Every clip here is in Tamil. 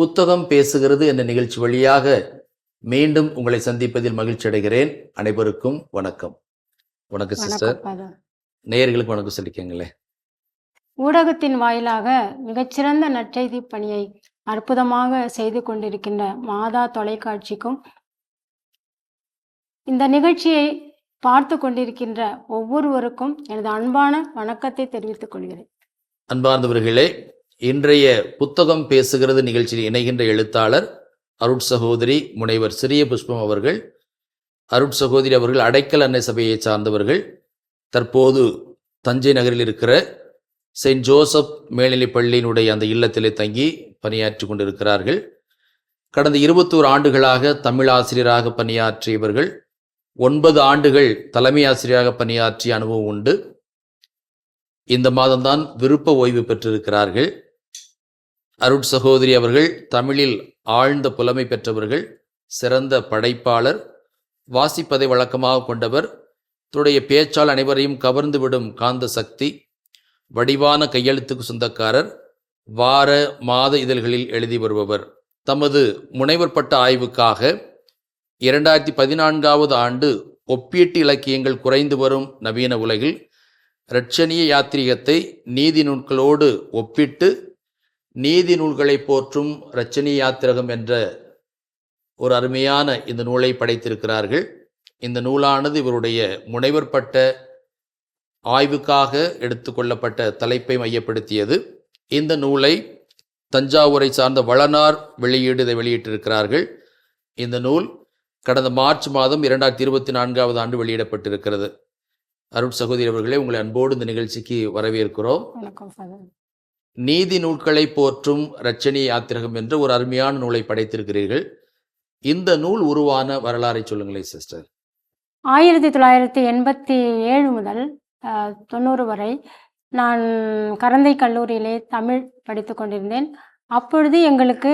புத்தகம் பேசுகிறது என்ற நிகழ்ச்சி வழியாக மீண்டும் உங்களை சந்திப்பதில் மகிழ்ச்சி அடைகிறேன். அனைவருக்கும் வணக்கம். வணக்கம் சிஸ்டர். நேயர்களுக்கு வணக்கம் சொல்லிக்கங்களேன் ஊடகத்தின் வாயிலாக மிகச்சிறந்த நற்செய்தி பணியை அற்புதமாக செய்து கொண்டிருக்கின்ற மாதா தொலைக்காட்சிக்கும் இந்த நிகழ்ச்சியை பார்த்து கொண்டிருக்கின்ற ஒவ்வொருவருக்கும் எனது அன்பான வணக்கத்தை தெரிவித்துக் கொள்கிறேன். அன்பார்ந்தவர்களே இன்றைய புத்தகம் பேசுகிறது நிகழ்ச்சியில் இணைகின்ற எழுத்தாளர் அருட் சகோதரி முனைவர் சிறிய புஷ்பம் அவர்கள். அருட் சகோதரி அவர்கள் அடைக்கல் அன்னை சபையை சார்ந்தவர்கள். தற்போது தஞ்சை நகரில் இருக்கிற செயின்ட் ஜோசப் மேல்நிலைப் பள்ளியினுடைய அந்த இல்லத்திலே தங்கி பணியாற்றி கொண்டிருக்கிறார்கள். கடந்த இருபத்தோரு ஆண்டுகளாக தமிழ் ஆசிரியராக பணியாற்றியவர்கள். ஒன்பது ஆண்டுகள் தலைமை ஆசிரியராக பணியாற்றிய அனுபவம் உண்டு. இந்த மாதம்தான் விருப்ப ஓய்வு பெற்றிருக்கிறார்கள். அருட் சகோதரி அவர்கள் தமிழில் ஆழ்ந்த புலமை பெற்றவர்கள் சிறந்த படைப்பாளர் வாசிப்பதை வழக்கமாக கொண்டவர் துடைய பேச்சால் அனைவரையும் கவர்ந்துவிடும் காந்த சக்தி வடிவான கையெழுத்துக்கு சொந்தக்காரர் வார மாத இதழ்களில் எழுதி வருபவர். தமது முனைவர் பட்ட ஆய்வுக்காக இரண்டாயிரத்தி பதினான்காவது ஆண்டு ஒப்பீட்டு இலக்கியங்கள் குறைந்து வரும் நவீன உலகில் இரட்சணிய யாத்திரிகத்தை நீதி நூல்களோடு ஒப்பிட்டு நீதி நூல்களை போற்றும் ரச்சனி யாத்திரகம் என்ற ஒரு அருமையான இந்த நூலை படைத்திருக்கிறார்கள். இந்த நூலானது இவருடைய முனைவர் பட்ட ஆய்வுக்காக எடுத்துக்கொள்ளப்பட்ட தலைப்பை மையப்படுத்தியது. இந்த நூலை தஞ்சாவூரை சார்ந்த வளனார் வெளியீடு இதை வெளியிட்டிருக்கிறார்கள். இந்த நூல் கடந்த மார்ச் மாதம் இரண்டாயிரத்தி இருபத்தி நான்காவது ஆண்டு வெளியிடப்பட்டிருக்கிறது. அருண் சகோதரி அவர்களே உங்களை அன்போடு இந்த நிகழ்ச்சிக்கு வரவேற்கிறோம். வணக்கம் நீதி நூல்களை போற்றும் ரச்சனி யாத்திரகம் என்று ஒரு அருமையான நூலை படைத்திருக்கிறீர்கள். இந்த நூல் உருவான வரலாறை சொல்லுங்களேன் சிஸ்டர். ஆயிரத்தி தொள்ளாயிரத்தி எண்பத்தி ஏழு முதல் தொண்ணூறு வரை நான் கரந்தை கல்லூரியிலே தமிழ் படித்து கொண்டிருந்தேன். அப்பொழுது எங்களுக்கு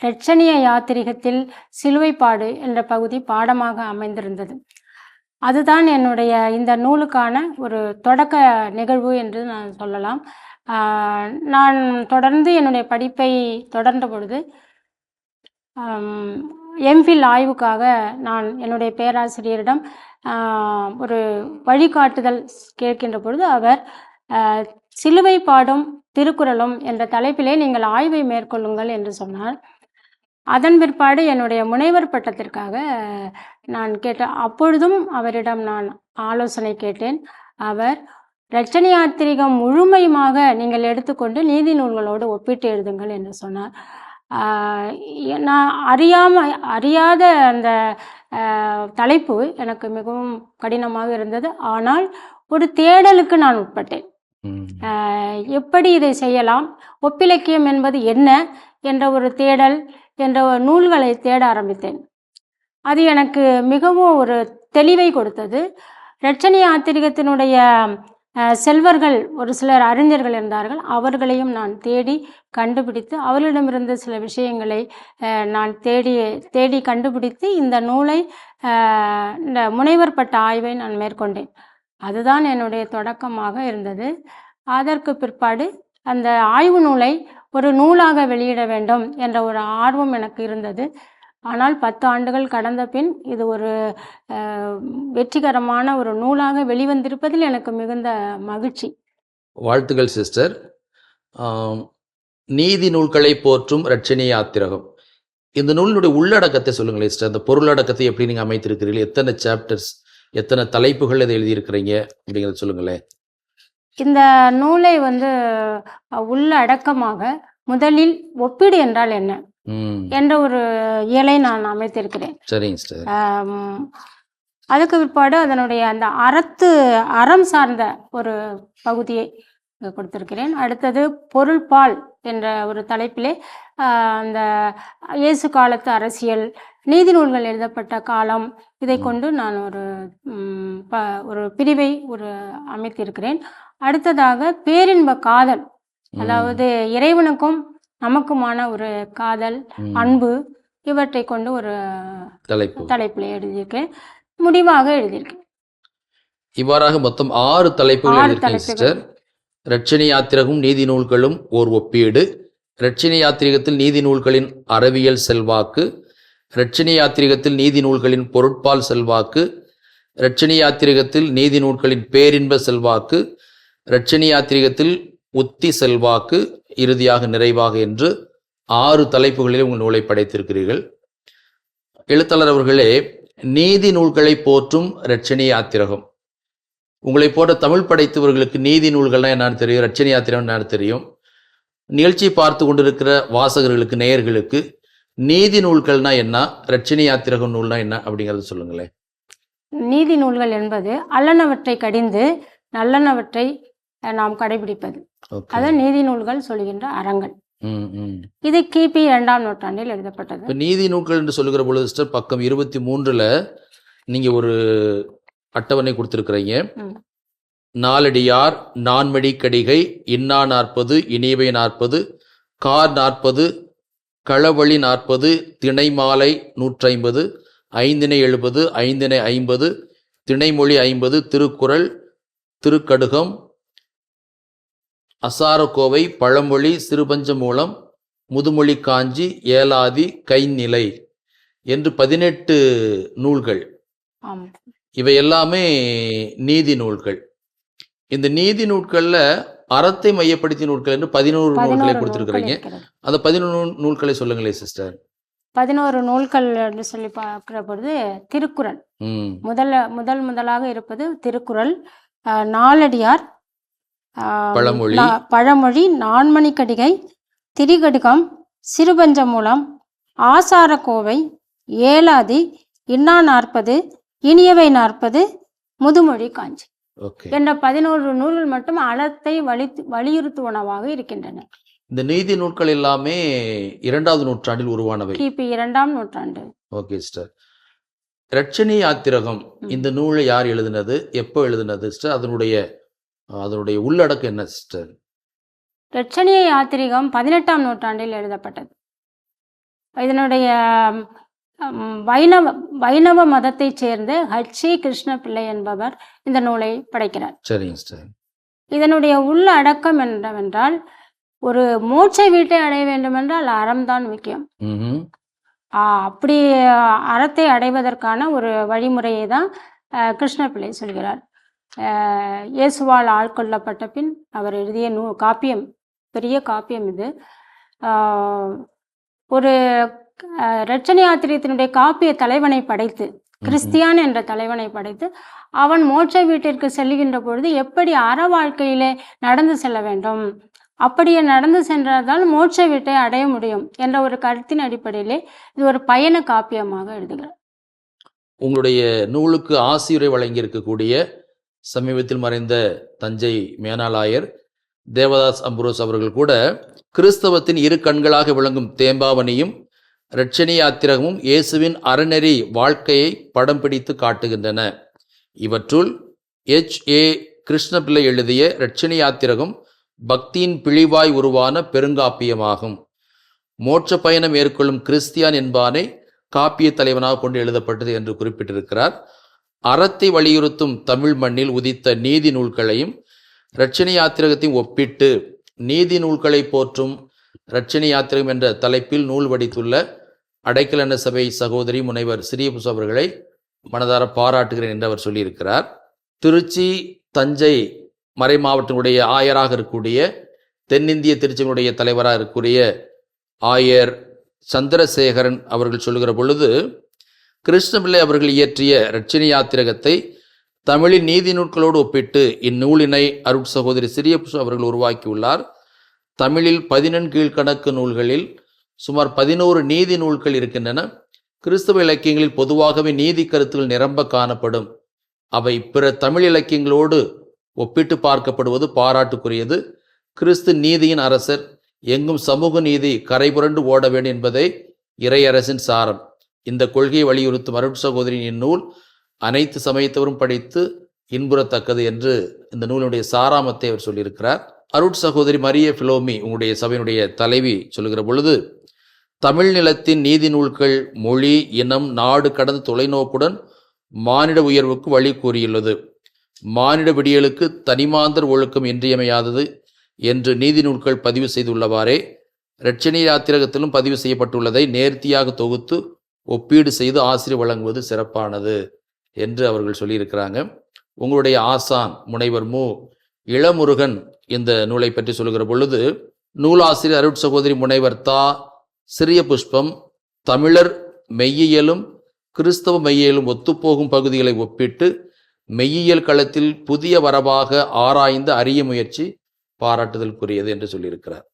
இரட்சணிய யாத்திரிகத்தில் சிலுவைப்பாடு என்ற பகுதி பாடமாக அமைந்திருந்தது. அதுதான் என்னுடைய இந்த நூலுக்கான ஒரு தொடக்க நிகழ்வு என்று நான் சொல்லலாம். நான் தொடர்ந்து என்னுடைய படிப்பை தொடர்ந்த பொழுது எம்ஃபில் ஆய்வுக்காக நான் என்னுடைய பேராசிரியரிடம் ஒரு வழிகாட்டுதல் கேட்கின்ற பொழுது அவர் சிலுவை பாடும் திருக்குறளும் என்ற தலைப்பிலே நீங்கள் ஆய்வை மேற்கொள்ளுங்கள் என்று சொன்னார். அதன் பிற்பாடு என்னுடைய முனைவர் பட்டத்திற்காக நான் கேட்ட அப்பொழுதும் அவரிடம் நான் ஆலோசனை கேட்டேன். அவர் இரட்சணி யாத்திரிகம் முழுமையுமாக நீங்கள் எடுத்துக்கொண்டு நீதி நூல்களோடு ஒப்பிட்டு எழுதுங்கள் என்று சொன்னார். நான் அறியாம அறியாத அந்த தலைப்பு எனக்கு மிகவும் கடினமாக இருந்தது. ஆனால் ஒரு தேடலுக்கு நான் உட்பட்டேன். எப்படி இதை செய்யலாம்? ஒப்பிலக்கியம் என்பது என்ன? என்ற ஒரு தேடல் என்ற ஒரு நூல்களை தேட ஆரம்பித்தேன். அது எனக்கு மிகவும் ஒரு தெளிவை கொடுத்தது. இரட்சணி யாத்திரிகத்தினுடைய அஹ், செல்வர்கள் ஒரு சிலர் அறிஞர்கள் இருந்தார்கள். அவர்களையும் நான் தேடி கண்டுபிடித்து அவர்களிடமிருந்து சில விஷயங்களை நான் தேடி தேடி கண்டுபிடித்து இந்த நூலை இந்த முனைவர் பட்ட ஆய்வை நான் மேற்கொண்டேன். அதுதான் என்னுடைய தொடக்கமாக இருந்தது. அதற்கு பிற்பாடு அந்த ஆய்வு நூலை ஒரு நூலாக வெளியிட வேண்டும் என்ற ஒரு ஆர்வம் எனக்கு இருந்தது. ஆனால் பத்து ஆண்டுகள் கடந்த பின் இது ஒரு வெற்றிகரமான ஒரு நூலாக வெளிவந்திருப்பதில் எனக்கு மிகுந்த மகிழ்ச்சி. வாழ்த்துக்கள் சிஸ்டர். நீதி நூல்களை போற்றும் இரட்சணி யாத்திரகம். இந்த நூலினுடைய உள்ளடக்கத்தை சொல்லுங்களேன் சிஸ்டர். அந்த பொருளடக்கத்தை எப்படி நீங்கள் அமைத்திருக்கிறீர்கள்? எத்தனை சாப்டர்ஸ் எத்தனை தலைப்புகள் இதை எழுதியிருக்கிறீங்க? அப்படிங்கிறத சொல்லுங்களேன். இந்த நூலை வந்து அஹ், உள்ள அடக்கமாக முதலில் ஒப்பீடு என்றால் என்ன? என்ற ஒரு இயலை நான் அமைத்திருக்கிறேன். அதுக்கு பிற்பாடு அதனுடைய அந்த அறத்து அறம் சார்ந்த ஒரு பகுதியை கொடுத்திருக்கிறேன். அடுத்தது பொருள்பால் என்ற ஒரு தலைப்பிலே அந்த இயேசு காலத்து அரசியல் நீதி நூல்கள் எழுதப்பட்ட காலம் இதை கொண்டு நான் ஒரு ஒரு பிரிவை ஒரு அமைத்திருக்கிறேன். அடுத்ததாக பேரின்ப காதல் அதாவது இறைவனுக்கும் நமக்குமான ஒரு காதல். அன்பு இவற்றை கொண்டு ஒரு தலைப்பு. தலைப்பில் எழுதியிருக்கேன். முடிவாக எழுதியிருக்கேன். இவ்வாறாக மொத்தம் ஆறு தலைப்புகள். சிஸ்டர். ரட்சணி யாத்திரகும் நீதி நூல்களும் ஓர் ஒப்பீடு. ரட்சணி யாத்திரிகத்தில் நீதி நூல்களின் அறவியல் செல்வாக்கு. ரட்சணி யாத்திரிகத்தில் நீதி நூல்களின் பொருட்பால் செல்வாக்கு. ரட்சணி யாத்திரிகத்தில் நீதி நூல்களின் பேரின்ப செல்வாக்கு. ரட்சணி யாத்திரிகத்தில் உத்தி செல்வாக்கு இறுதியாக நிறைவாக என்று ஆறு தலைப்புகளில் உங்கள் நூலை படைத்திருக்கிறீர்கள். எழுத்தாளர் அவர்களே நீதி நூல்களை போற்றும் ரட்சணி யாத்திரகம். உங்களை போன்ற தமிழ் படைத்தவர்களுக்கு நீதி நூல்கள்னால் என்னன்னு தெரியும் ரட்சணி யாத்திரம் என்னன்னு தெரியும். நிகழ்ச்சி பார்த்து கொண்டிருக்கிற வாசகர்களுக்கு நேயர்களுக்கு நீதி நூல்கள்னா என்ன ரட்சணி யாத்திரகம் நூல்னா என்ன அப்படிங்கறத சொல்லுங்களேன். நீதி நூல்கள் என்பது அல்லனவற்றை கடிந்து நல்லனவற்றை நாம் கடைபிடிப்பது. அதான் நீதி நூல்கள் சொல்கின்ற அறங்கள் இது கிபி இரண்டாம் நூற்றாண்டில் எழுதப்பட்டது. நீதி நூல்கள் என்று சொல்லுகிற பொழுது sister, பக்கம் இருபத்தி மூன்றுல நீங்க ஒரு அட்டவணை கொடுத்துருக்குறீங்க. நாலடியார் நான்மடி கடிகை இன்னா நாற்பது இனியவை நாற்பது கார் நாற்பது களவழி நாற்பது திணைமாலை நூற்றைம்பது ஐந்தினை எழுபது ஐந்தினை ஐம்பது திணைமொழி ஐம்பது திருக்குறள் திருக்கடுகம் அசாரக்கோவை பழமொழி சிறுபஞ்ச மூலம் முதுமொழி காஞ்சி ஏலாதி கைநிலை என்று பதினெட்டு நூல்கள். இவை எல்லாமே நீதி நூல்கள். இந்த நீதி நூல்கள்ல அறத்தை மையப்படுத்திய நூல்கள் என்று பதினோரு நூல்களை கொடுத்திருக்கிறீங்க. அந்த பதினொரு நூல்களை சொல்லுங்களேன் சிஸ்டர் பதினோரு நூல்கள் என்று சொல்லி பார்க்கிற பொழுது திருக்குறள். முதல்ல முதல் முதலாக இருப்பது திருக்குறள். நாலடியார் பழமொழி. பழமொழி நான்மணிக்கடிகை திரிகடுகம் சிறுபஞ்சமூலம் ஆசாரக்கோவை ஏலாதி இன்னா நாற்பது இனியவை நாற்பது முதுமொழி காஞ்சி ஓகே. என்ற பதினோரு நூல்கள் மட்டும் அறத்தை வலி வலியுறுத்துவனவாக இருக்கின்றன. இந்த நீதி நூல்கள் எல்லாமே இரண்டாவது நூற்றாண்டில் உருவானவை. கிபி இரண்டாம் நூற்றாண்டு. Okay sister. ரட்சணி யாத்திரகம். இந்த நூலை யார் எழுதினது எப்போ எழுதினது சிஸ்டர்? அதனுடைய அதனுடைய உள்ளடக்கம் என்ன சிஸ்டர் ரட்சணிய யாத்திரிகம் பதினெட்டாம் நூற்றாண்டில் எழுதப்பட்டது. இதனுடைய வைணவ வைணவ மதத்தைச் சேர்ந்த ஹச்சி கிருஷ்ண பிள்ளை என்பவர் இந்த நூலை படைக்கிறார். சரிங்க சிஸ்டர் இதனுடைய உள்ள அடக்கம் என்னவென்றால் ஒரு மோட்ச வீட்டை அடைய வேண்டுமென்றால் அறம்தான் முக்கியம். ம் ஆ, அப்படி அறத்தை அடைவதற்கான ஒரு வழிமுறையை தான் அஹ், கிருஷ்ண பிள்ளை சொல்கிறார். இயேசுவால் ஆட்கொள்ளப்பட்ட பின் அவர் எழுதிய நூ காப்பியம் பெரிய காப்பியம் இது. ஒரு ரட்சண யாத்திரியத்தினுடைய காப்பிய தலைவனை படைத்து கிறிஸ்தியான் என்ற தலைவனை படைத்து அவன் மோட்ச வீட்டிற்கு செல்லுகின்ற பொழுது எப்படி அற வாழ்க்கையிலே நடந்து செல்ல வேண்டும்? அப்படியே நடந்து சென்றதால் மோட்ச வீட்டை அடைய முடியும் என்ற ஒரு கருத்தின் அடிப்படையிலே இது ஒரு பயண காப்பியமாக எழுதுகிறார். உங்களுடைய நூலுக்கு ஆசியுரை வழங்கியிருக்கக்கூடிய சமீபத்தில் மறைந்த தஞ்சை மேனாலாயர் தேவதாஸ் அம்புரோஸ் அவர்கள் கூட கிறிஸ்தவத்தின் இரு கண்களாக விளங்கும் தேம்பாவணியும் இரட்சணி யாத்திரகமும் இயேசுவின் அறநெறி வாழ்க்கையை படம் பிடித்து காட்டுகின்றன. இவற்றுள் எச். ஏ. கிருஷ்ணபிள்ளை எழுதிய இரட்சணி யாத்திரகம் பக்தியின் பிழிவாய் உருவான பெருங்காப்பியமாகும். மோட்ச பயணம் மேற்கொள்ளும் கிறிஸ்தியான் என்பானை காப்பிய தலைவனாக கொண்டு எழுதப்பட்டது என்று குறிப்பிட்டிருக்கிறார். அறத்தை வலியுறுத்தும் தமிழ் மண்ணில் உதித்த நீதி நூல்களையும் இரட்சணி யாத்திரகத்தையும் ஒப்பிட்டு நீதி நூல்களை போற்றும் இரட்சணி யாத்திரகம் என்ற தலைப்பில் நூல் வடித்துள்ள அடைக்கலன சபை சகோதரி முனைவர் சிறியபுசு அவர்களை மனதார பாராட்டுகிறேன் என்று அவர் சொல்லியிருக்கிறார். திருச்சி தஞ்சை மறை மாவட்டங்களுடைய ஆயராக இருக்கக்கூடிய தென்னிந்திய திருச்சியினுடைய தலைவராக இருக்கக்கூடிய ஆயர் சந்திரசேகரன் அவர்கள் சொல்லுகிற பொழுது கிருஷ்ணபிள்ளை அவர்கள் இயற்றிய இரட்சணி யாத்திரகத்தை தமிழின் நீதி நூல்களோடு ஒப்பிட்டு இந்நூலினை அருட் சகோதரி சிறியபுசு அவர்கள் உருவாக்கியுள்ளார். தமிழில் பதினெண்கீழ்கணக்கு நூல்களில் சுமார் பதினோரு நீதி நூல்கள் இருக்கின்றன. கிறிஸ்தவ இலக்கியங்களில் பொதுவாகவே நீதி கருத்துகள் நிரம்ப காணப்படும். அவை பிற தமிழ் இலக்கியங்களோடு ஒப்பிட்டு பார்க்கப்படுவது பாராட்டுக்குரியது. கிறிஸ்து நீதியின் அரசர் எங்கும் சமூக நீதி கரைபுரண்டு ஓட வேண்டும் என்பதே இறையரசின் சாரம். இந்த கொள்கையை வலியுறுத்தும் அருட் சகோதரின் இந்நூல் அனைத்து சமயத்தவரும் படித்து இன்புறத்தக்கது என்று இந்த நூலினுடைய சாராமத்தை அவர் சொல்லியிருக்கிறார். அருட் சகோதரி மரிய பிலோமி உங்களுடைய சபையினுடைய தலைவி சொல்லுகிற பொழுது தமிழ் நிலத்தின் நீதி நூல்கள் மொழி இனம் நாடு கடந்த தொலைநோக்குடன் மானிட உயர்வுக்கு வழி கூறியுள்ளது. மானிட விடியலுக்கு தனிமாந்தர் ஒழுக்கம் இன்றியமையாதது என்று நீதி நூல்கள் பதிவு செய்துள்ளவாறே. இரட்சணி யாத்திரகத்திலும் பதிவு செய்யப்பட்டுள்ளதை நேர்த்தியாக தொகுத்து ஒப்பீடு செய்து ஆசிரியர் வழங்குவது சிறப்பானது என்று அவர்கள் சொல்லியிருக்கிறாங்க. உங்களுடைய ஆசான் முனைவர் மு. இளமுருகன் இந்த நூலை பற்றி சொல்லுகிற பொழுது நூலாசிரியர் அருட் சகோதரி முனைவர் தா. சிறிய புஷ்பம் தமிழர் மெய்யியலும் கிறிஸ்தவ மெய்யியலும் ஒத்துப்போகும் பகுதிகளை ஒப்பிட்டு மெய்யியல் களத்தில் புதிய வரவாக ஆராய்ந்து அரிய முயற்சி பாராட்டுதலுக்குரியது என்று சொல்லியிருக்கிறார்.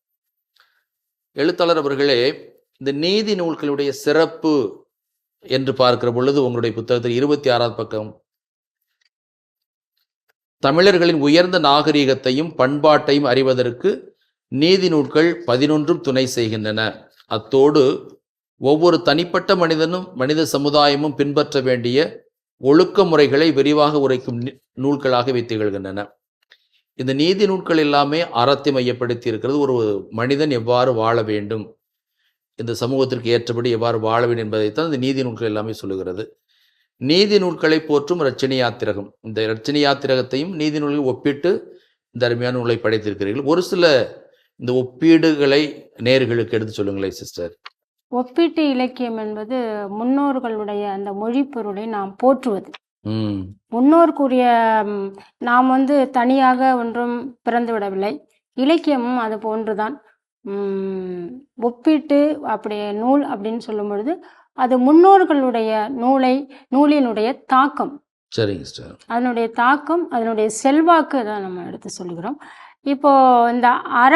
எழுத்தாளர் அவர்களே இந்த நீதி நூல்களுடைய சிறப்பு என்று பார்க்கிற பொழுது உங்களுடைய புத்தகத்தில் இருபத்தி ஆறாவது பக்கம் தமிழர்களின் உயர்ந்த நாகரிகத்தையும் பண்பாட்டையும் அறிவதற்கு நீதி நூல்கள் பதினொன்றும் துணை செய்கின்றன. அத்தோடு ஒவ்வொரு தனிப்பட்ட மனிதனும் மனித சமுதாயமும் பின்பற்ற வேண்டிய ஒழுக்க முறைகளை விரிவாக உரைக்கும் நி- நூல்களாகவே திகழ்கின்றன. இந்த நீதி நூல்கள் எல்லாமே அறத்தை மையப்படுத்தி இருக்கிறது. ஒரு மனிதன் எவ்வாறு வாழ வேண்டும்? இந்த சமூகத்திற்கு ஏற்றபடி எவ்வாறு வாழ வேண்டும் என்பதைத்தான் இந்த நீதி நூல்கள் எல்லாமே சொல்லுகிறது. நீதி நூல்களை போற்றும் ரச்சனை யாத்திரகம். இந்த ரச்சனை யாத்திரகத்தையும் நீதி நூல்களை ஒப்பிட்டு இந்த அருமையான நூலை படைத்திருக்கிறீர்கள். ஒரு சில இந்த ஒப்பீடுகளை நேர்களுக்கு எடுத்து சொல்லுங்களேன் சிஸ்டர். ஒப்பீட்டு இலக்கியம் என்பது முன்னோர்களுடைய அந்த மொழிப்பொருளை நாம் போற்றுவது. ம். முன்னோர் கூறிய ம், நாம் வந்து தனியாக ஒன்றும் பிறந்து விடவில்லை இலக்கியமும் அது போன்றுதான். ஒப்பீட்டு அப்படி நூல் அப்படின்னு சொல்லும் பொழுது அது முன்னோர்களுடைய நூலை நூலினுடைய தாக்கம். சரிங்க சிஸ்டர். அதனுடைய தாக்கம் அதனுடைய செல்வாக்கு தான் நம்ம எடுத்து சொல்கிறோம் இப்போ இந்த அற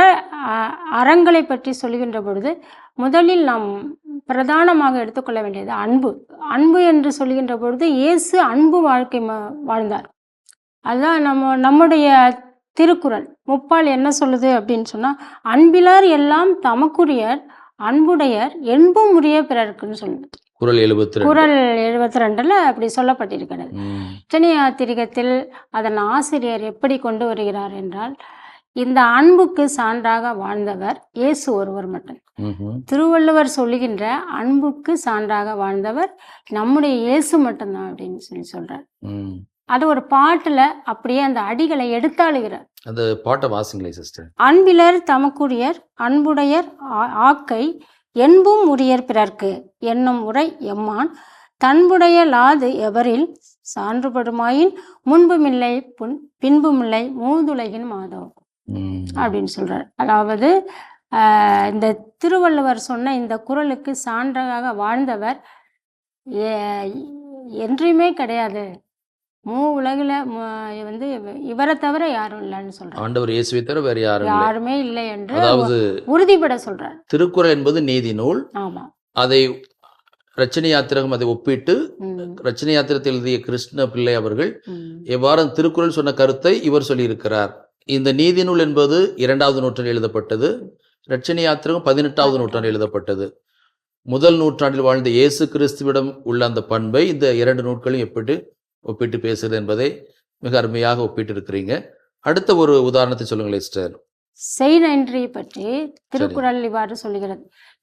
அறங்களை பற்றி சொல்லுகின்ற பொழுது முதலில் நாம் பிரதானமாக எடுத்துக்கொள்ள வேண்டியது அன்பு. அன்பு என்று சொல்லுகின்ற பொழுது இயேசு அன்பு வாழ்க்கை வாழ்ந்தார். அதுதான் நம்ம நம்முடைய திருக்குறள். முப்பால் என்ன சொல்லுது அப்படின்னு சொன்னா அன்பிலார் எல்லாம் தமக்குரியர் அன்புடையர் என்பும் உரிய பிறருக்குன்னு சொல்லுது. குரல் எழுபத்தி குறள் எழுபத்தி ரெண்டுல அப்படி சொல்லப்பட்டிருக்கிறது. ம். யாத்திரிகத்தில் அதன் ஆசிரியர் எப்படி கொண்டு வருகிறார் என்றால் இந்த அன்புக்கு சான்றாக வாழ்ந்தவர் இயேசு ஒருவர் மட்டும். திருவள்ளுவர் சொல்லுகின்ற அன்புக்கு சான்றாக வாழ்ந்தவர் நம்முடைய இயேசு மட்டும்தான் அப்படின்னு சொல்லி சொல்றார். அது ஒரு பாட்டுல அப்படியே அந்த அடிகளை எடுத்தாளுகிறார். அந்த பாட்டை வாசிங்களே சிஸ்டர் அன்பிலர் தமக்குரியர் அன்புடையர் ஆக்கை என்பும் உரியர் பிறர்க்கு என்னும் உரை எம்மான். தன்புடைய லாது எவரில் சான்றுபடுமாயின் முன்புமில்லை புன் பின்புமில்லை மூதுலகின் மாதோ. ம். அப்படின்னு சொல்றார். அதாவது இந்த திருவள்ளுவர் சொன்ன இந்த குறளுக்கு சான்றாக வாழ்ந்தவர் என்றையுமே கிடையாது. மூ உலகில் வந்து இவரை தவிர யாரும் இல்லைன்னு சொல்றார் ஆண்டவர் இயேசுவை தவிர வேற யாரும் யாருமே இல்லை என்று அதாவது உறுதிப்பட சொல்றார். திருக்குறள் என்பது நீதி நூல். ஆமா. அதை ரச்சனை யாத்திரகம் அதை ஒப்பிட்டு ரச்சனை யாத்திரத்தை எழுதிய கிருஷ்ண பிள்ளை அவர்கள் எவ்வாறு திருக்குறள் சொன்ன கருத்தை இவர் சொல்லியிருக்கிறார். இந்த நீதி நூல் என்பது இரண்டாவது நூற்றாண்டில் எழுதப்பட்டது. ரட்சணை யாத்திரகம் பதினெட்டாவது நூற்றாண்டில் எழுதப்பட்டது. முதல் நூற்றாண்டில் வாழ்ந்த இயேசு கிறிஸ்துவிடம் உள்ள அந்த பண்பை இந்த இரண்டு நூட்களும் எப்படி ஒப்பிட்டு பேசுகிறது என்பதை மிக அருமையாக ஒப்பிட்டு இருக்கிறீங்க அடுத்த ஒரு உதாரணத்தை சொல்லுங்களேன் சிஸ்டர். செய் நன்றி பற்றி திருக்குறள் இவ்வாறு சொல்லுகிறது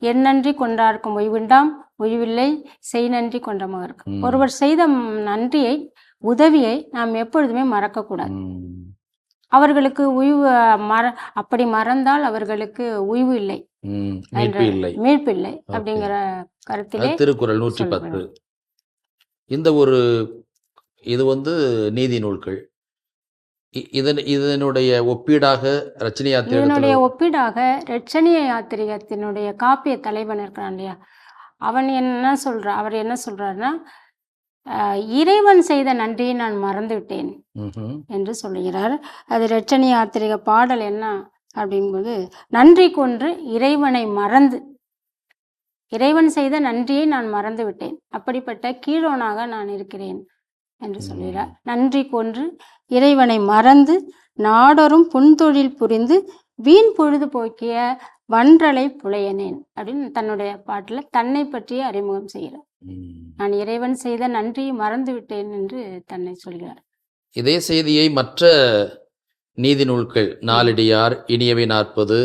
என் நன்றி கொண்டார்க்கும் ஒய்வுண்டாம் ஒய்வில்லை செய் நன்றி கொண்டமாக. ஒருவர் செய்த நன்றியை உதவியை நாம் எப்பொழுதுமே மறக்கக்கூடாது. அவர்களுக்கு உய்வு மற அப்படி மறந்தால் அவர்களுக்கு உய்வு இல்லை. மீட்பு இல்லை. அப்படிங்கிற கருத்திலே திருக்குறள் நூற்றி பத்து. இந்த ஒரு இது வந்து நீதி நூல்கள். இதன் இதனுடைய ஒப்பீடாக ரச்சனை இதனுடைய யாத்திரை ஒப்பீடாக ரட்சணிய யாத்திரிகத்தினுடைய காப்பிய தலைவன் இருக்கிறான் இல்லையா? அவன் என்ன சொல்றா அவர் என்ன சொல்றாருன்னா இறைவன் செய்த நன்றியை நான் மறந்து விட்டேன் என்று சொல்லுகிறார். அது ரட்சணி யாத்திரிக பாடல் என்ன அப்படிங்கும்போது நன்றி கொன்று இறைவனை மறந்து இறைவன் செய்த நன்றியை நான் மறந்து விட்டேன் அப்படிப்பட்ட கீழோனாக நான் இருக்கிறேன். என்று சொல்கிறார். நன்றி கொன்று இறைவனை மறந்து நாடொரும் புன்தொழில் புரிந்து வீண் பொழுது போக்கிய வன்றலை புலையனேன் அப்படின்னு தன்னுடைய பாட்டுல தன்னை பற்றிய அறிமுகம் செய்கிறார். நான் இறைவன் செய்த நன்றியை மறந்து விட்டேன் என்று தன்னை சொல்கிறார். இதே செய்தியை மற்ற நீதி நூல்கள் நாலடியார் இனியவை நாற்பது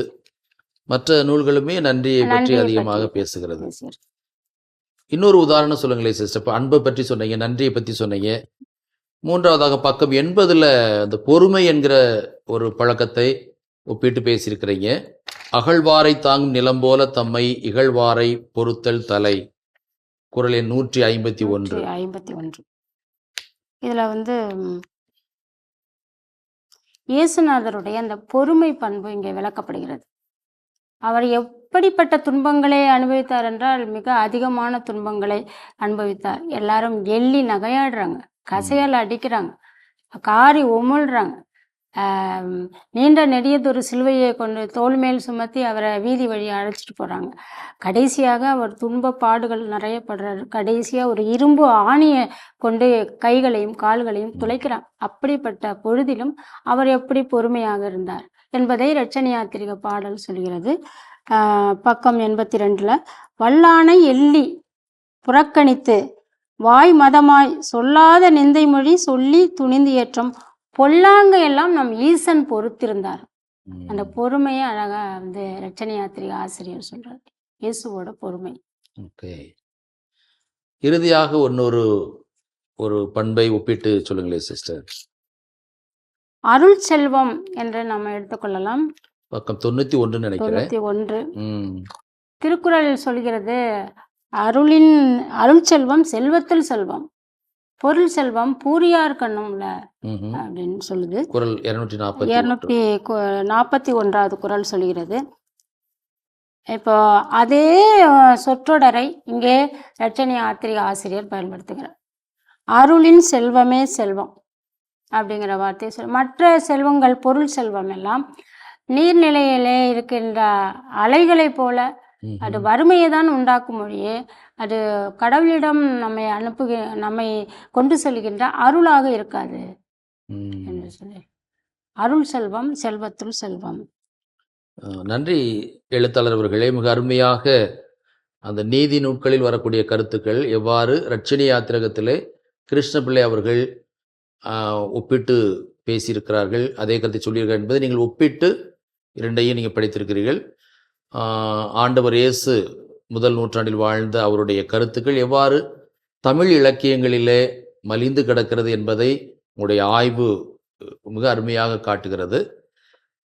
மற்ற நூல்களுமே நன்றியை பற்றி அதிகமாக பேசுகிறது. இன்னொரு உதாரணம் சொல்லுங்களேன் சிஸ்டர் இப்போ அன்பை பற்றி சொன்னீங்க நன்றியை பற்றி சொன்னீங்க. மூன்றாவதாக பக்கம் எண்பதுல அந்த பொறுமை என்கிற ஒரு பழக்கத்தை ஒப்பிட்டு பேசியிருக்கிறீங்க. அகழ்வாரை தாங்கும் நிலம் போல தம்மை இகழ்வாரை பொறுத்தல் தலை. குரல் எண் நூற்றி ஐம்பத்தி ஒன்று. ஐம்பத்தி ஒன்று. இதுல வந்து இயேசுநாதருடைய அந்த பொறுமை பண்பு இங்கே விளக்கப்படுகிறது. அவர் எப்படிப்பட்ட துன்பங்களை அனுபவித்தார் என்றால் மிக அதிகமான துன்பங்களை அனுபவித்தார். எல்லாரும் எள்ளி நகையாடுறாங்க கசையால் அடிக்கிறாங்க காரி உமிழ்றாங்க. நீண்ட நெடியதொரு சிலுவையை கொண்டு தோல் மேல் சுமத்தி அவரை வீதி வழி அழைச்சிட்டு போகிறாங்க கடைசியாக அவர் துன்ப பாடுகள் நிறைய படுறாரு கடைசியாக ஒரு இரும்பு ஆணியை கொண்டு கைகளையும் கால்களையும் துளைக்கிறான் அப்படிப்பட்ட பொழுதிலும் அவர் எப்படி பொறுமையாக இருந்தார் என்பதை இரட்சணியாத்திரிக பாடல் சொல்கிறது. பக்கம் எண்பத்தி ரெண்டுல வல்லானை எள்ளி புறக்கணித்து வாய் மதமாய் சொல்லாத நிந்தை மொழி சொல்லி துணிந்து ஏற்றம் பொல்லாங்க எல்லாம் நம் ஈசன் பொறுத்திருந்தார். அந்த பொறுமையை அழகா வந்து இரட்சணியாத்திரிக ஆசிரியர் சொல்றார். இயேசுவோட பொறுமை. ஓகே. இறுதியாக இன்னொரு ஒரு பண்பை ஒப்பிட்டு சொல்லுங்களேன் சிஸ்டர். அருள் செல்வம் என்று நம்ம எடுத்துக்கொள்ளலாம் பக்கம் தொண்ணூத்தி ஒன்றுன்னு நினைக்கிறேன். தொண்ணூத்தி ஒன்று. ம். திருக்குறள் சொல்கிறது அருளின் அருள் செல்வம் செல்வத்தில் செல்வம். பொருள் செல்வம் பூரியார் கண்ணும்ல ம்ஹும். அப்படின்னு சொல்லுது. குரல் இருநூற்றி நாற்பத்தி இருநூற்றி நாற்பத்தி ஒன்றாவது குறள் சொல்கிறது. இப்போ அதே சொற்றொடரை இங்கே ரட்சணி ஆத்திரிக ஆசிரியர் பயன்படுத்துகிறார். அருளின் செல்வமே செல்வம் அப்படிங்கிற வார்த்தை சொல் மற்ற செல்வங்கள் பொருள் செல்வம் எல்லாம் நீர்நிலையிலே இருக்கின்ற அலைகளைப் போல அது வறுமையை தான் உண்டாக்கும் மொழியே அது கடவுளிடம் நம்மை அனுப்புக நம்மை கொண்டு செல்கின்ற அருளாக இருக்காது என்று சொல்லி. அருள் செல்வம் செல்வத்துள் செல்வம். நன்றி எழுத்தாளர் அவர்களே. மிக அருமையாக அந்த நீதி நூட்களில் வரக்கூடிய கருத்துக்கள் எவ்வாறு ரட்சணி யாத்திரகத்திலே கிருஷ்ணபிள்ளை அவர்கள் ஒப்பிட்டு பேசியிருக்கிறார்கள் அதே கருத்தை சொல்லியிருக்கிறார் என்பதை நீங்கள் ஒப்பிட்டு இரண்டையும் நீங்கள் படித்திருக்கிறீர்கள். ஆண்டவர் இயேசு முதல் நூற்றாண்டில் வாழ்ந்த அவருடைய கருத்துக்கள் எவ்வாறு தமிழ் இலக்கியங்களிலே மலிந்து கிடக்கிறது என்பதை உங்களுடைய ஆய்வு மிக அருமையாக காட்டுகிறது.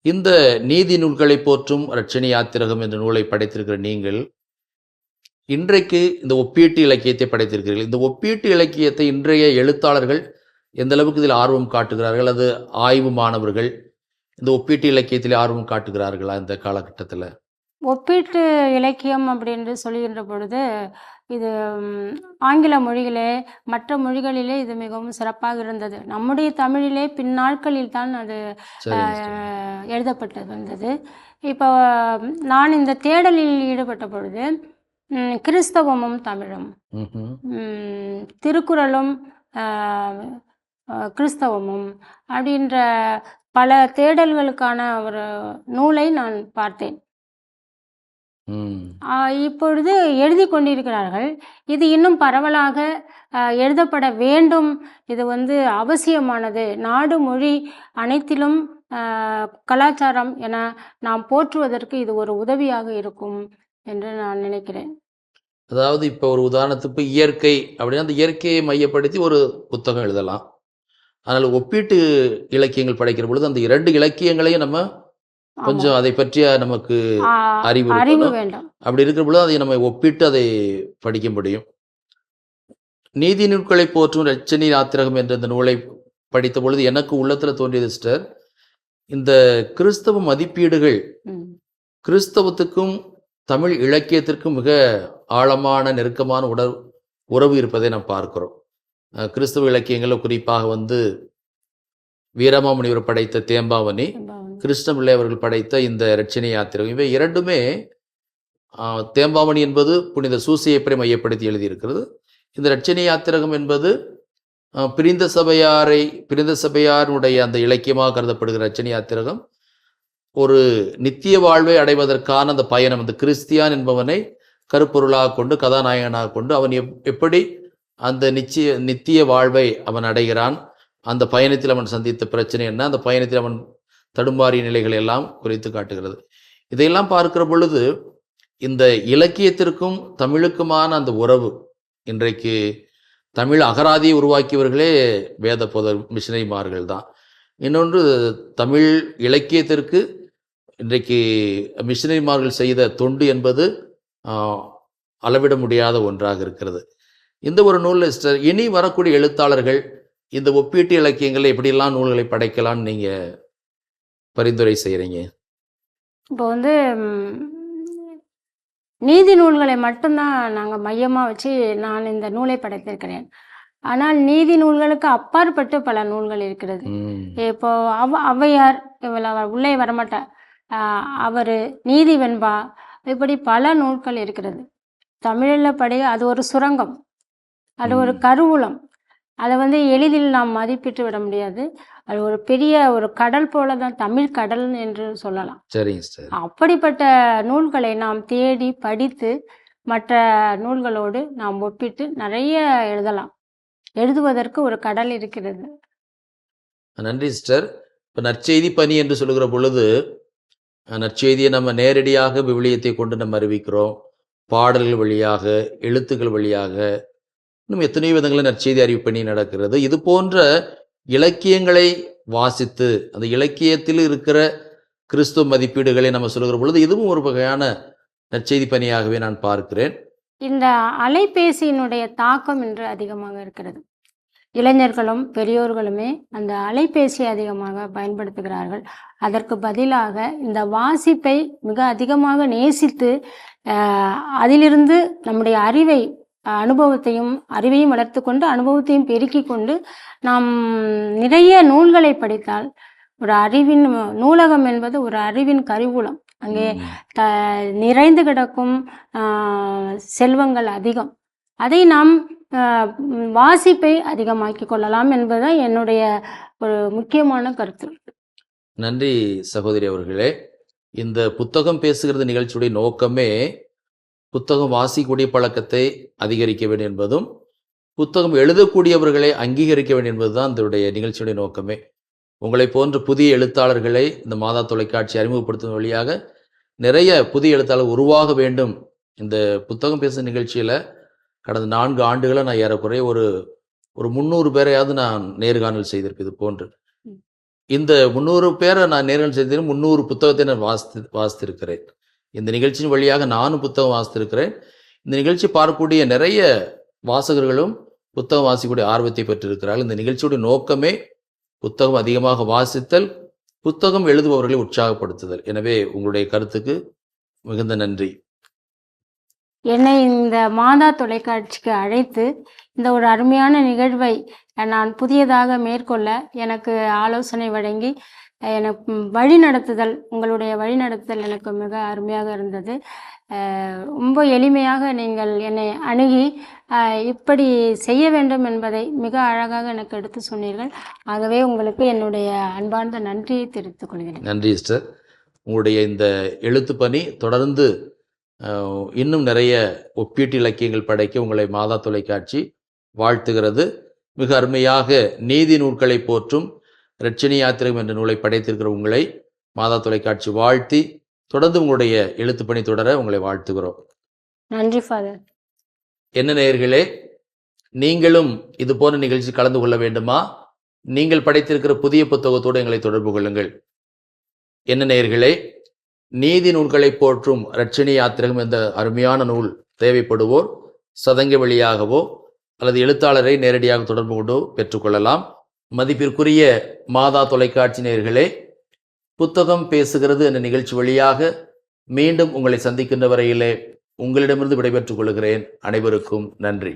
இந்த நீதி நூல்களை போற்றும் ரட்சணி யாத்திரகம் என்ற நூலை படைத்திருக்கிற நீங்கள் இன்றைக்கு இந்த ஒப்பீட்டு இலக்கியத்தை படைத்திருக்கிறீர்கள். இந்த ஒப்பீட்டு இலக்கியத்தை இன்றைய எழுத்தாளர்கள் எந்த அளவுக்கு இதில் ஆர்வம் காட்டுகிறார்கள்? அது ஆய்வு மாணவர்கள் இந்த ஒப்பீட்டு இலக்கியத்தில் ஆர்வம் காட்டுகிறார்களா இந்த காலகட்டத்தில்? ஒப்பீட்டு இலக்கியம் அப்படின்னு சொல்லுகின்ற பொழுது இது ஆங்கில மொழியிலே மற்ற மொழிகளிலே இது மிகவும் சிறப்பாக இருந்தது. நம்முடைய தமிழிலே பின்னாட்களில் தான் அது எழுதப்பட்டு வந்தது. இப்போ நான் இந்த தேடலில் ஈடுபட்ட பொழுது கிறிஸ்தவமும் தமிழும் திருக்குறளும் கிறிஸ்தவமும் அப்படின்ற பல தேடல்களுக்கான ஒரு நூலை நான் பார்த்தேன். இப்பொழுது எழுதி கொண்டிருக்கிறார்கள். இது இன்னும் பரவலாக எழுதப்பட வேண்டும். இது வந்து அவசியமானது. நாடு மொழி அனைத்திலும் கலாச்சாரம் என நாம் போற்றுவதற்கு இது ஒரு உதவியாக இருக்கும் என்று நான் நினைக்கிறேன். அதாவது இப்போ ஒரு உதாரணத்துக்கு இயற்கை அப்படின்னா அந்த இயற்கையை மையப்படுத்தி ஒரு புத்தகம் எழுதலாம். ஆனால் ஒப்பீட்டு இலக்கியங்கள் படைக்கிற பொழுது அந்த இரண்டு இலக்கியங்களையும் நம்ம. கொஞ்சம் அதை பற்றிய நமக்கு அறிவு அப்படி இருக்கிற பொழுது அதை நம்ம ஒப்பிட்டு அதை படிக்க முடியும். நீதி நூல்களை போற்றும் ரச்சனி யாத்திரகம் என்ற இந்த நூலை படித்த பொழுது எனக்கு உள்ளத்துல தோன்றியது சிஸ்டர். இந்த கிறிஸ்தவ மதிப்பீடுகள். கிறிஸ்தவத்துக்கும் தமிழ் இலக்கியத்திற்கும் மிக ஆழமான நெருக்கமான உடல் உறவு இருப்பதை நாம் பார்க்கிறோம். கிறிஸ்தவ இலக்கியங்களில் குறிப்பாக வந்து வீரமாமுனிவர் படைத்த தேம்பாவணி கிருஷ்ணபிள்ளை அவர்கள் படைத்த இந்த ரட்சணி யாத்திரை. இவை இரண்டுமே தேம்பாவணி என்பது புனித சூசியப்பரை மையப்படுத்தி எழுதியிருக்கிறது? இந்த ரட்சணி யாத்திரகம் என்பது பிரிந்த சபையாரை பிரிந்த சபையாருடைய அந்த இலக்கியமாக கருதப்படுகிற ரட்சணி யாத்திரகம். ஒரு நித்திய வாழ்வை அடைவதற்கான அந்த பயணம். அந்த கிறிஸ்தியான் என்பவனை கருப்பொருளாக கொண்டு கதாநாயகனாக கொண்டு அவன் எப் எப்படி அந்த நிச்சய நித்திய வாழ்வை அவன் அடைகிறான். அந்த பயணத்தில் அவன் சந்தித்த பிரச்சனை என்ன? அந்த பயணத்தில் அவன் தடுமாறிய நிலைகள் எல்லாம் குறித்து காட்டுகிறது. இதையெல்லாம் பார்க்கிற பொழுது இந்த இலக்கியத்திற்கும் தமிழுக்குமான அந்த உறவு இன்றைக்கு தமிழ் அகராதியை உருவாக்கியவர்களே வேத பொத மிஷினரிமார்கள் தான். இன்னொன்று தமிழ் இலக்கியத்திற்கு இன்றைக்கு மிஷினரிமார்கள் செய்த தொண்டு என்பது அளவிட முடியாத ஒன்றாக இருக்கிறது. இந்த ஒரு நூலில் சிஸ்டர் இனி வரக்கூடிய எழுத்தாளர்கள் இந்த ஒப்பீட்டு இலக்கியங்களை எப்படியெல்லாம் நூல்களை படைக்கலாம்னு நீங்கள் பரிந்துரை செய்கிறீங்க இப்போ வந்து நீதி நூல்களை மட்டும்தான் நாங்கள் மையமாக வச்சு நான் இந்த நூலை படைத்திருக்கிறேன். ஆனால் நீதி நூல்களுக்கு அப்பாற்பட்டு பல நூல்கள் இருக்கிறது. இப்போ அவ ஔவையார் இவள் அவர் உள்ளே வரமாட்டார் அவர் நீதி வெண்பா இப்படி பல நூல்கள் இருக்கிறது. தமிழில் படி அது ஒரு சுரங்கம். அது ஒரு. கருவூலம். அதை வந்து எளிதில் நாம் மதிப்பிட்டு விட முடியாது. அது ஒரு பெரிய ஒரு கடல் போல தான் தமிழ் கடல் என்று சொல்லலாம். சரிங்க அப்படிப்பட்ட நூல்களை நாம் தேடி படித்து மற்ற நூல்களோடு நாம் ஒப்பிட்டு நிறைய எழுதலாம். எழுதுவதற்கு ஒரு கடல் இருக்கிறது. நன்றி சிஸ்டர். இப்போ நற்செய்தி பணி என்று சொல்லுகிற பொழுது நற்செய்தியை நம்ம நேரடியாக விவிலியத்தை கொண்டு நம்ம அறிவிக்கிறோம். பாடல்கள் வழியாக எழுத்துக்கள் வழியாக இன்னும் எத்தனையோ விதங்களில் நற்செய்தி அறிவிப்பணி நடக்கிறது. இது போன்ற இலக்கியங்களை வாசித்து அந்த இலக்கியத்தில் இருக்கிற கிறிஸ்துவ மதிப்பீடுகளை நம்ம சொல்லுகிற பொழுது இதுவும் ஒரு வகையான நற்செய்தி பணியாகவே நான் பார்க்கிறேன். இந்த அலைபேசியினுடைய தாக்கம் இன்று அதிகமாக இருக்கிறது. இளைஞர்களும் பெரியோர்களுமே அந்த அலைபேசியை அதிகமாக பயன்படுத்துகிறார்கள். அதற்கு பதிலாக இந்த வாசிப்பை மிக அதிகமாக நேசித்து அதிலிருந்து நம்முடைய அறிவை அனுபவத்தையும் அறிவையும் வளர்த்து கொண்டு அனுபவத்தையும் பெருக்கிக் கொண்டு நாம் நிறைய நூல்களை படித்தால் ஒரு அறிவின் நூலகம் என்பது ஒரு அறிவின் கருவூலம். அங்கே. த நிறைந்து கிடக்கும் செல்வங்கள் அதிகம். அதை நாம் வாசிப்பை அதிகமாக்கி கொள்ளலாம் என்பதுதான் என்னுடைய ஒரு முக்கியமான கருத்து. நன்றி சகோதரி அவர்களே. இந்த புத்தகம் பேசுகிறது நிகழ்ச்சியுடைய நோக்கமே புத்தகம் வாசிக்கக்கூடிய பழக்கத்தை அதிகரிக்க வேண்டும் என்பதும் புத்தகம் எழுதக்கூடியவர்களை அங்கீகரிக்க வேண்டும் என்பதுதான் இதனுடைய நிகழ்ச்சியுடைய நோக்கமே. உங்களை போன்ற புதிய எழுத்தாளர்களை இந்த மாதா தொலைக்காட்சி அறிமுகப்படுத்தும் வழியாக நிறைய புதிய எழுத்தாளர் உருவாக வேண்டும். இந்த புத்தகம் பேசும் நிகழ்ச்சியில் கடந்த நான்கு ஆண்டுகளை நான் ஏறக்குறைய ஒரு ஒரு முந்நூறு பேரையாவது நான் நேர்காணல் செய்திருப்பேன் இது போன்று. இந்த முந்நூறு பேரை நான் நேரில் செய்தது முந்நூறு புத்தகத்தை நான் வாசித்து வாசித்திருக்கிறேன். இந்த நிகழ்ச்சியின் வழியாக நானும் புத்தகம் வாசித்திருக்கிறேன். இந்த நிகழ்ச்சி பார்க்கக்கூடிய நிறைய வாசகர்களும் புத்தகம் வாசிக்கக்கூடிய ஆர்வத்தை பெற்றிருக்கிறார்கள். இந்த நிகழ்ச்சியுடைய நோக்கமே புத்தகம் அதிகமாக வாசித்தல் புத்தகம் எழுதுபவர்களை உற்சாகப்படுத்துதல். எனவே உங்களுடைய கருத்துக்கு மிகுந்த நன்றி. என்னை இந்த மாதா தொலைக்காட்சிக்கு அழைத்து இந்த ஒரு அருமையான நிகழ்வை நான் புதியதாக மேற்கொள்ள எனக்கு ஆலோசனை வழங்கி எனக்கு வழிநடத்துதல் உங்களுடைய வழிநடத்துதல் எனக்கு மிக அருமையாக இருந்தது. ரொம்ப எளிமையாக நீங்கள் என்னை அணுகி இப்படி செய்ய வேண்டும் என்பதை மிக அழகாக எனக்கு எடுத்து சொன்னீர்கள். ஆகவே உங்களுக்கு என்னுடைய அன்பார்ந்த நன்றியை தெரிவித்துக் கொள்கிறேன். நன்றி சிஸ்டர். உங்களுடைய இந்த எழுத்து பணி தொடர்ந்து இன்னும் நிறைய ஒப்பீட்டு இலக்கியங்கள் படைக்க உங்களை மாதா தொலைக்காட்சி வாழ்த்துகிறது. மிக அருமையாக நீதி நூல்களை போற்றும் இரட்சணி யாத்திரம் என்ற நூலை படைத்திருக்கிற உங்களை மாதா தொலைக்காட்சி வாழ்த்தி தொடர்ந்து உங்களுடைய எழுத்து பணி தொடர உங்களை வாழ்த்துகிறோம். நன்றி ஃபாதர் என்ன நேயர்களே நீங்களும் இது போன்ற நிகழ்ச்சி கலந்து கொள்ள வேண்டுமா? நீங்கள் படைத்திருக்கிற புதிய புத்தகத்தோடு எங்களை தொடர்பு கொள்ளுங்கள். என்ன நேயர்களே நீதி நூல்களை போற்றும் இரட்சணி யாத்திரகம் என்ற அருமையான நூல் தேவைப்படுவோர் சதங்க வழியாகவோ அல்லது எழுத்தாளரை நேரடியாக தொடர்பு கொண்டோ பெற்றுக்கொள்ளலாம். மதிப்பிற்குரிய மாதா தொலைக்காட்சி நேர்களே புத்தகம் பேசுகிறது என்ற நிகழ்ச்சி வழியாக மீண்டும் உங்களை சந்திக்கின்ற வரையிலே உங்களிடமிருந்து விடைபெற்றுக் கொள்கிறேன். அனைவருக்கும் நன்றி.